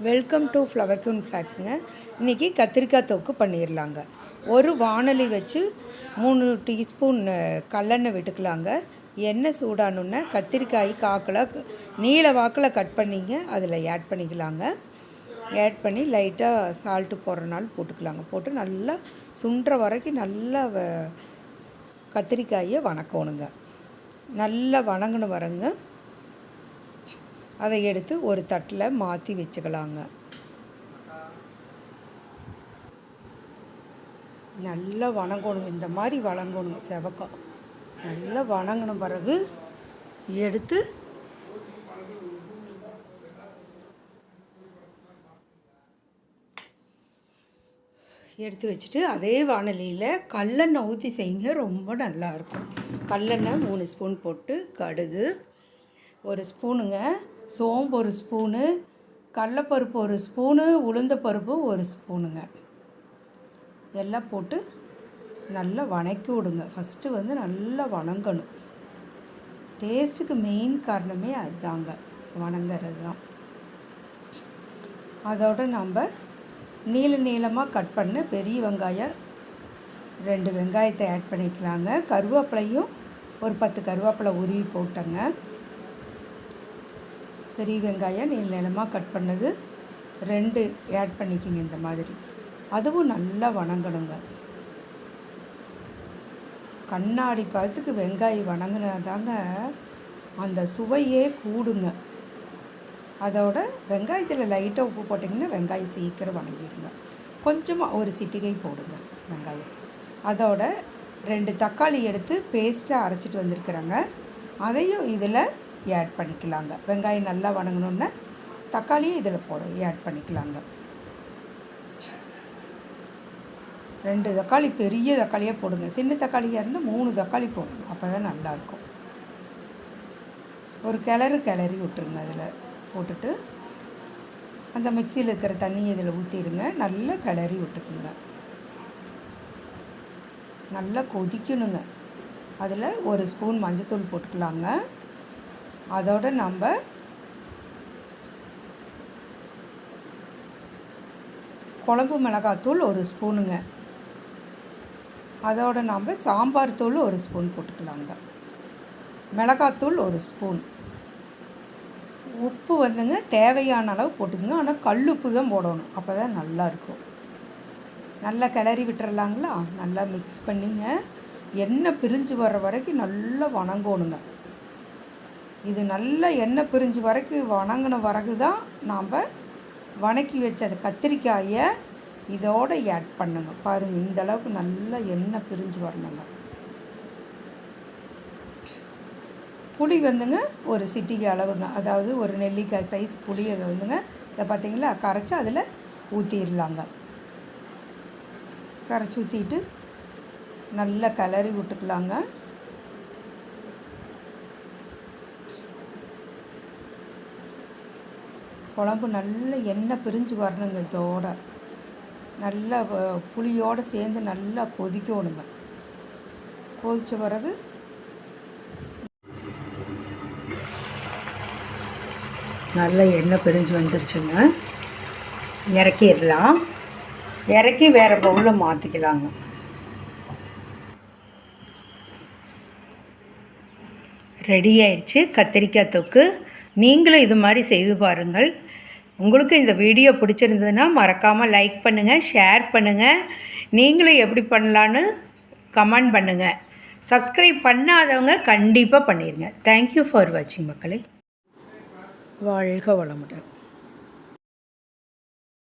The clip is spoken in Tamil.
வெல்கம் டு ஃப்ளவர் கியூன் ஃப்ளாக்ஸுங்க இன்றைக்கி கத்திரிக்காய் தொக்கு பண்ணிடலாங்க ஒரு வானொலி வச்சு மூணு டீஸ்பூன் கல்லெண்ணெய் விட்டுக்கலாங்க. எண்ணெய் சூடானுன்னா கத்திரிக்காய் காக்கில் நீல வாக்கில் கட் பண்ணிங்க அதில் ஆட் பண்ணிக்கலாங்க. ஆட் பண்ணி லைட்டாக சால்ட்டு போடுறனால போட்டுக்கலாங்க. போட்டு நல்லா சுண்டுற வரைக்கும் நல்லா வ- கத்திரிக்காயை வணக்கணுங்க. நல்லா வணங்கின வரங்க. அதை எடுத்து ஒரு தட்டில் மாற்றி வச்சுக்கலாங்க. நல்லா வணங்கணுங்க. இந்த மாதிரி வணங்கணுங்க செவக்கம். நல்லா வணங்கின பிறகு எடுத்து எடுத்து வச்சுட்டு அதே வானலியில் கல்லெண்ணெய் ஊற்றி செய்யுங்க. ரொம்ப நல்லாயிருக்கும் கல்லெண்ணெய் மூணு ஸ்பூன் போட்டு கடுகு ஒரு ஸ்பூனுங்க சோம்பு ஒரு ஸ்பூனு கடலப்பருப்பு ஒரு ஸ்பூனு உளுந்த பருப்பு ஒரு ஸ்பூனுங்க. எல்லாம் போட்டு நல்லா வணக்கி விடுங்க. ஃபஸ்ட்டு வந்து நல்லா வணங்கணும். டேஸ்ட்டுக்கு மெயின் காரணமே அதுதாங்க. வணங்குறது தான். அதோட நம்ம நீள நீளமாக கட் பண்ண பெரிய வெங்காயம் ரெண்டு வெங்காயத்தை ஆட் பண்ணிக்கலாங்க. கருவேப்பிலையும் ஒரு பத்து கருவேப்பிலை உருவி போட்டேங்க. பெரிய வெங்காயம் நீள் நிலமாக கட் பண்ணது ரெண்டு ஆட் பண்ணிக்கிங்க இந்த மாதிரி. அதுவும் நல்லா வணங்கணுங்க. கண்ணாடி பதத்துக்கு வெங்காயம் வணங்கினா தாங்க அந்த சுவையே கூடுங்க. அதோட வெங்காயத்தில் லைட்டாக உப்பு போட்டிங்கன்னா வெங்காயம் சீக்கிரம் வணங்கிடுங்க கொஞ்சமாக ஒரு சிட்டிகை போடுங்க வெங்காயம். அதோட ரெண்டு தக்காளி எடுத்து பேஸ்ட்டாக அரைச்சிட்டு வந்திருக்கிறாங்க. அதையும் இதில் ஆட் பண்ணிக்கலாங்க. வெங்காயம் நல்லா வணங்கணுன்னே தக்காளியும் இதில் போட ஆட் பண்ணிக்கலாங்க. ரெண்டு தக்காளி பெரிய தக்காளியாக போடுங்க. சின்ன தக்காளியாக இருந்தால் மூணு தக்காளி போடுங்க. அப்போ தான் நல்லாயிருக்கும் ஒரு கிளறு கிளறி விட்டுருங்க அதில். போட்டுட்டு அந்த மிக்சியில் இருக்கிற தண்ணியை இதில் ஊற்றிடுங்க. நல்லா கிளறி விட்டுக்குங்க. நல்லா கொதிக்கணுங்க. அதில் ஒரு ஸ்பூன் மஞ்சத்தூள் போட்டுக்கலாங்க. அதோட நம்ம குழம்பு மிளகாத்தூள் ஒரு ஸ்பூனுங்க. அதோட நாம் சாம்பார் தூள் ஒரு ஸ்பூன் போட்டுக்கலாங்க. மிளகாத்தூள் ஒரு ஸ்பூன். உப்பு வந்துங்க தேவையான அளவு போட்டுக்குங்க. ஆனால் கல் உப்பு தான் போடணும். அப்போ தான் நல்லாயிருக்கும் நல்லா கிளறி விட்டுறலாங்களா? நல்லா மிக்ஸ் பண்ணிங்க. எண்ணெய் பிரிஞ்சு வர்ற வரைக்கும் நல்லா வணங்கணுங்க. இது நல்லா எண்ணெய் பிரிஞ்சு வரைக்கும் வணங்கின பிறகு தான் நாம் வணக்கி வச்ச கத்திரிக்காயை இதோடு ஆட் பண்ணுங்க. பாருங்கள் இந்த அளவுக்கு நல்லா எண்ணெய் பிரிஞ்சு வரணுங்க. புளி வந்துங்க ஒரு சிட்டிக்கு அளவுங்க. அதாவது ஒரு நெல்லிக்காய் சைஸ் புளியை வந்துங்க இதை பார்த்தீங்களா? கரைச்சி அதில் ஊற்றிடலாங்க கரைச்சி ஊற்றிட்டு நல்லா கிளறி விட்டுக்கலாங்க. குழம்பு நல்ல எண்ணெய் பிரிஞ்சு வரணுங்க இதோட. நல்லா புளியோடு சேர்ந்து நல்லா கொதிக்கணுங்க. கொதித்த பிறகு நல்லா எண்ணெய் பிரிஞ்சு வந்துருச்சுங்க. இறக்கிடலாம். இறக்கி வேறு பவுலில் மாற்றிக்கலாங்க ரெடி ஆயிடுச்சு. கத்திரிக்காய் தொக்கு. நீங்களும் இது மாதிரி செய்து பாருங்கள். உங்களுக்கு இந்த வீடியோ பிடிச்சிருந்ததுன்னா மறக்காமல் லைக் பண்ணுங்கள் ஷேர் பண்ணுங்கள் நீங்களும் எப்படி பண்ணலான்னு கமெண்ட் பண்ணுங்கள் சப்ஸ்கிரைப் பண்ணாதவங்க கண்டிப்பாக பண்ணிடுங்க தேங்க்யூ ஃபார் வாட்சிங் மக்களை. வாழ்க வளமுடன்.